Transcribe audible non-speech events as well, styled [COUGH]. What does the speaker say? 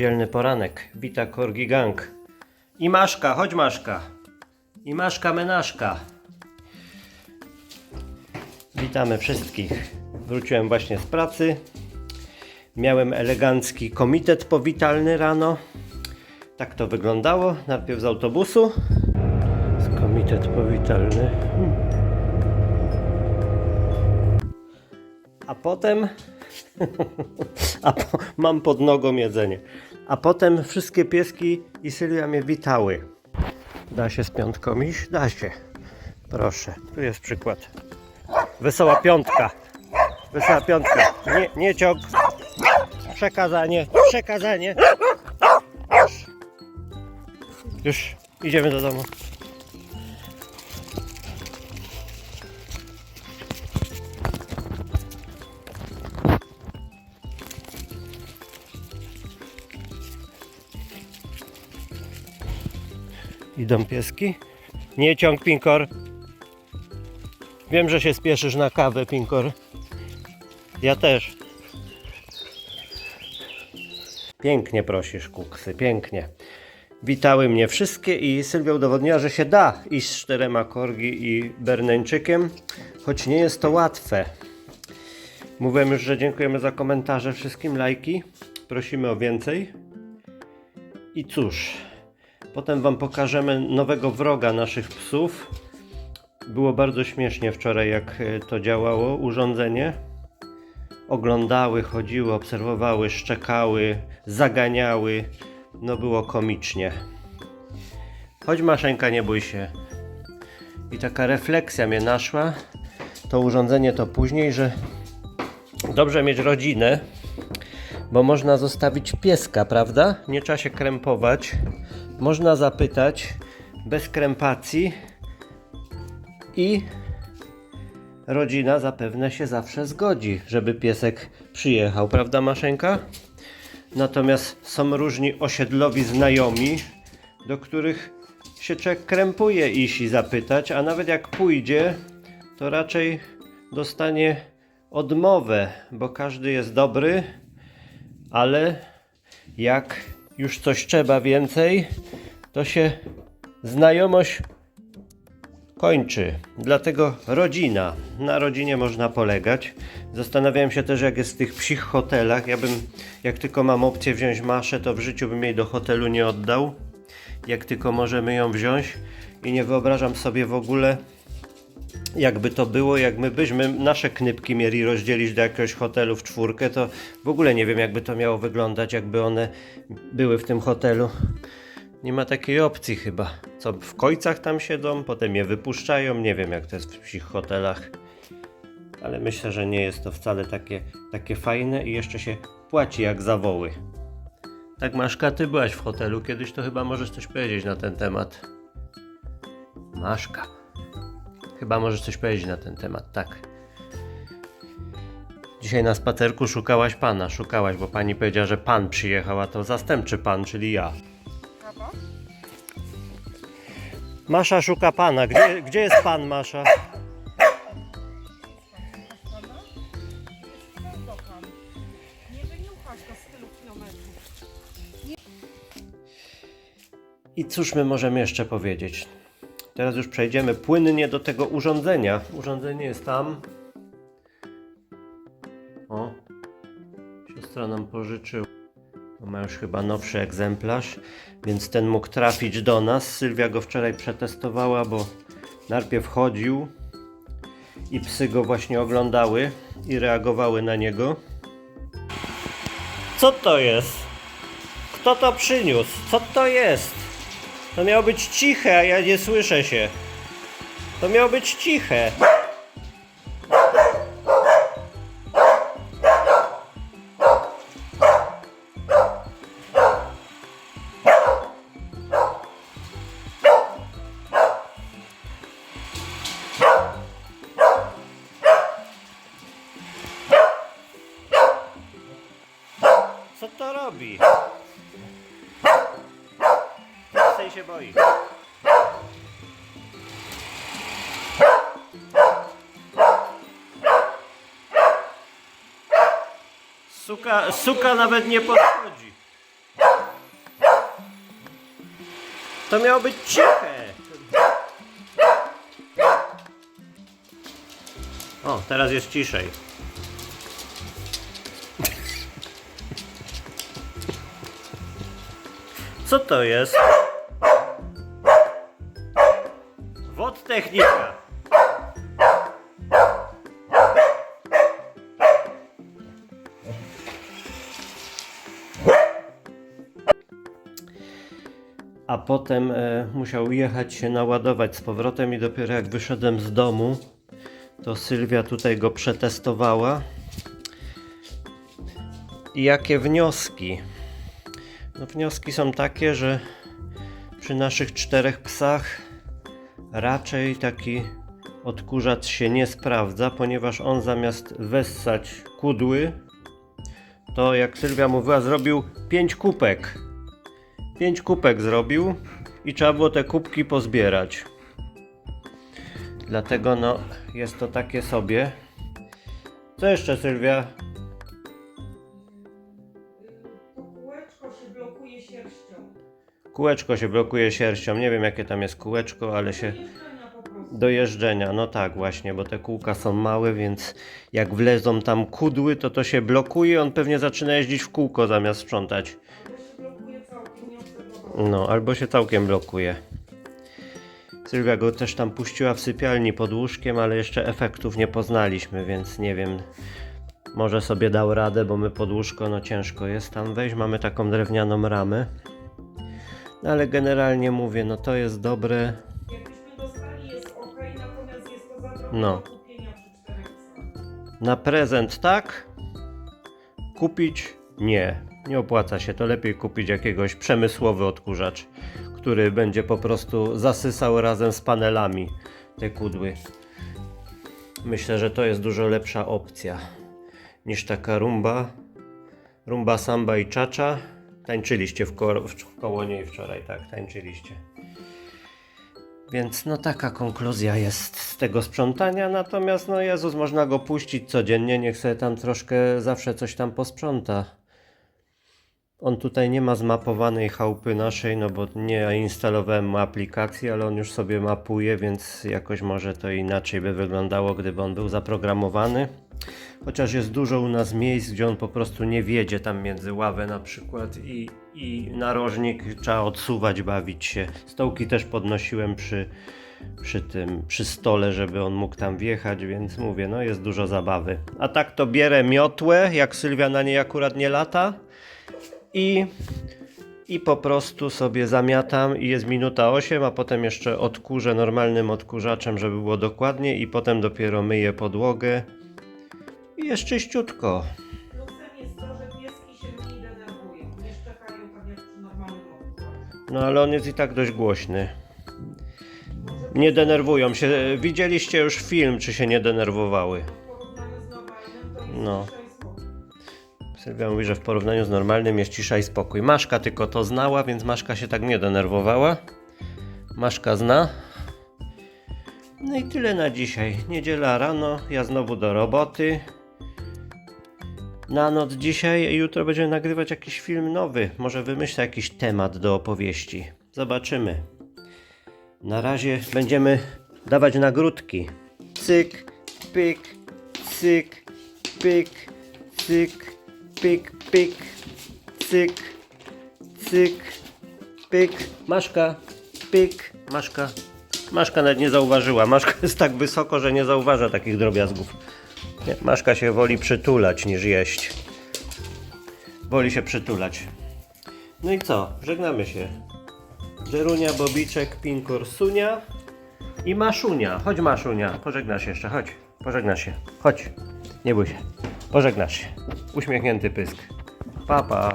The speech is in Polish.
Niedzielny poranek. Wita Korgi Gang. I Maszka, chodź Maszka. I Maszka Menaszka. Witamy wszystkich. Wróciłem właśnie z pracy. Miałem elegancki komitet powitalny rano. Tak to wyglądało. Najpierw z autobusu. Z komitet powitalny. Hmm. A potem [LAUGHS] a po, mam pod nogą jedzenie. A potem wszystkie pieski i Sylwia mnie witały. Da się z piątką iść? Da się. Proszę, tu jest przykład. Wesoła piątka. Wesoła piątka. Nie, nie ciąg. Przekazanie, przekazanie. Już. Już idziemy do domu. Idą pieski. Nie ciąg, Pinkor. Wiem, że się spieszysz na kawę, Pinkor. Ja też. Pięknie prosisz, kuksy, pięknie. Witały mnie wszystkie i Sylwia udowodniła, że się da iść z czterema korgi i berneńczykiem, choć nie jest to łatwe. Mówiłem już, że dziękujemy za komentarze wszystkim, lajki. Prosimy o więcej. I cóż, Potem Wam pokażemy nowego wroga naszych psów. Było bardzo śmiesznie wczoraj, jak e, to działało urządzenie. Oglądały, chodziły, obserwowały, szczekały, zaganiały. No było komicznie. Chodź Maszeńka, nie bój się. I taka refleksja mnie naszła. To urządzenie to później, że dobrze mieć rodzinę, bo można zostawić pieska, prawda? Nie trzeba się krępować. Można zapytać bez krępacji i rodzina zapewne się zawsze zgodzi, żeby piesek przyjechał, prawda Maszenka? Natomiast są różni osiedlowi znajomi, do których się człowiek krępuje iść i zapytać, a nawet jak pójdzie, to raczej dostanie odmowę, bo każdy jest dobry, ale jak już coś trzeba więcej, to się znajomość kończy. Dlatego rodzina. Na rodzinie można polegać. Zastanawiałem się też, jak jest w tych psich hotelach. Ja bym, jak tylko mam opcję wziąć maszę, to w życiu bym jej do hotelu nie oddał. Jak tylko możemy ją wziąć. I nie wyobrażam sobie w ogóle, jakby to było, jak my byśmy nasze knypki mieli rozdzielić do jakiegoś hotelu w czwórkę, to w ogóle nie wiem, jakby to miało wyglądać, jakby one były w tym hotelu. Nie ma takiej opcji chyba. Co, w kojcach tam siedzą, potem je wypuszczają, nie wiem jak to jest w psich hotelach. Ale myślę, że nie jest to wcale takie, takie fajne i jeszcze się płaci jak za woły. Tak Maszka, ty byłaś w hotelu kiedyś, to chyba możesz coś powiedzieć na ten temat. Maszka. Chyba możesz coś powiedzieć na ten temat, tak. Dzisiaj na spacerku szukałaś pana, szukałaś, bo pani powiedziała, że pan przyjechał, a to zastępczy pan, czyli ja. Masza szuka pana. Gdzie, gdzie jest pan, Masza? I cóż my możemy jeszcze powiedzieć? Teraz już przejdziemy płynnie do tego urządzenia. Urządzenie jest tam. O, siostra nam pożyczył. Ma już chyba nowszy egzemplarz, więc ten mógł trafić do nas. Sylwia go wczoraj przetestowała, bo najpierw chodził i psy go właśnie oglądały i reagowały na niego. Co to jest? Kto to przyniósł? Co to jest? To miało być ciche, a ja nie słyszę się. To miało być ciche. Co to robi? Się boi. Suka, suka nawet nie podchodzi. To miało być ciche. O, teraz jest ciszej. Co to jest? Wodtechnika. A potem e, musiał jechać się naładować z powrotem i dopiero jak wyszedłem z domu, to Sylwia tutaj go przetestowała. I jakie wnioski? No wnioski są takie, że przy naszych czterech psach raczej taki odkurzacz się nie sprawdza, ponieważ on zamiast wessać kudły, to jak Sylwia mówiła, zrobił pięć kupek. Pięć kupek zrobił i trzeba było te kubki pozbierać. Dlatego no jest to takie sobie. Co jeszcze Sylwia? To kółeczko się blokuje sierścią. Kółeczko się blokuje sierścią. Nie wiem jakie tam jest kółeczko, ale się do jeżdżenia. No tak właśnie, bo te kółka są małe, więc jak wlezą tam kudły, to to się blokuje. On pewnie zaczyna jeździć w kółko zamiast sprzątać. No, albo się całkiem blokuje. Sylwia go też tam puściła w sypialni pod łóżkiem, ale jeszcze efektów nie poznaliśmy, więc nie wiem. Może sobie dał radę, bo my pod łóżko no ciężko jest tam wejść. Mamy taką drewnianą ramę. No ale generalnie mówię, no to jest dobre. Jakbyśmy dostali jest ok, natomiast jest to za drogo No. do kupienia przy czterech psach. Na prezent tak, kupić nie. Nie opłaca się, to lepiej kupić jakiegoś przemysłowy odkurzacz, który będzie po prostu zasysał razem z panelami te kudły. Myślę, że to jest dużo lepsza opcja niż taka rumba. Rumba, samba i czacza. Tańczyliście w, ko- w koło niej wczoraj, tak, tańczyliście. Więc no taka konkluzja jest z tego sprzątania, natomiast no Jezus, można go puścić codziennie, niech sobie tam troszkę zawsze coś tam posprząta. On tutaj nie ma zmapowanej chałupy naszej, no bo nie instalowałem aplikacji, ale on już sobie mapuje, więc jakoś może to inaczej by wyglądało, gdyby on był zaprogramowany. Chociaż jest dużo u nas miejsc, gdzie on po prostu nie wiedzie tam między ławę na przykład i, i narożnik trzeba odsuwać, bawić się. Stołki też podnosiłem przy, przy tym, przy stole, żeby on mógł tam wjechać, więc mówię, no jest dużo zabawy. A tak to bierę miotłę, jak Sylwia na niej akurat nie lata i, i po prostu sobie zamiatam i jest minuta 8, a potem jeszcze odkurzę normalnym odkurzaczem, żeby było dokładnie i potem dopiero myję podłogę jest czyściutko. Plusem jest to, że pieski się mniej denerwują. Nie szczekają tak jak przy normalnym odkurzaczu. No ale on jest i tak dość głośny. Nie denerwują się. Widzieliście już film, czy się nie denerwowały. W porównaniu z normalnym to jest No. cisza i spokój. Sylwia mówi, że w porównaniu z normalnym jest cisza i spokój. Maszka tylko to znała, więc Maszka się tak nie denerwowała. Maszka zna. No i tyle na dzisiaj. Niedziela rano, ja znowu do roboty. Na noc dzisiaj, jutro będziemy nagrywać jakiś film nowy. Może wymyślę jakiś temat do opowieści. Zobaczymy. Na razie będziemy dawać nagródki. Cyk, pyk, cyk, pyk, cyk, pyk, pyk, cyk, cyk, pyk. Maszka, pyk, Maszka. Maszka nawet nie zauważyła. Maszka jest tak wysoko, że nie zauważa takich drobiazgów. Nie, Maszka się woli przytulać niż jeść. Woli się przytulać. No i co? Żegnamy się. Żerunia, Bobiczek, Pinkur, Sunia i Maszunia. Chodź Maszunia, pożegnasz jeszcze, chodź. Pożegnasz się, chodź. Nie bój się. Pożegnasz się. Uśmiechnięty pysk. Pa, pa.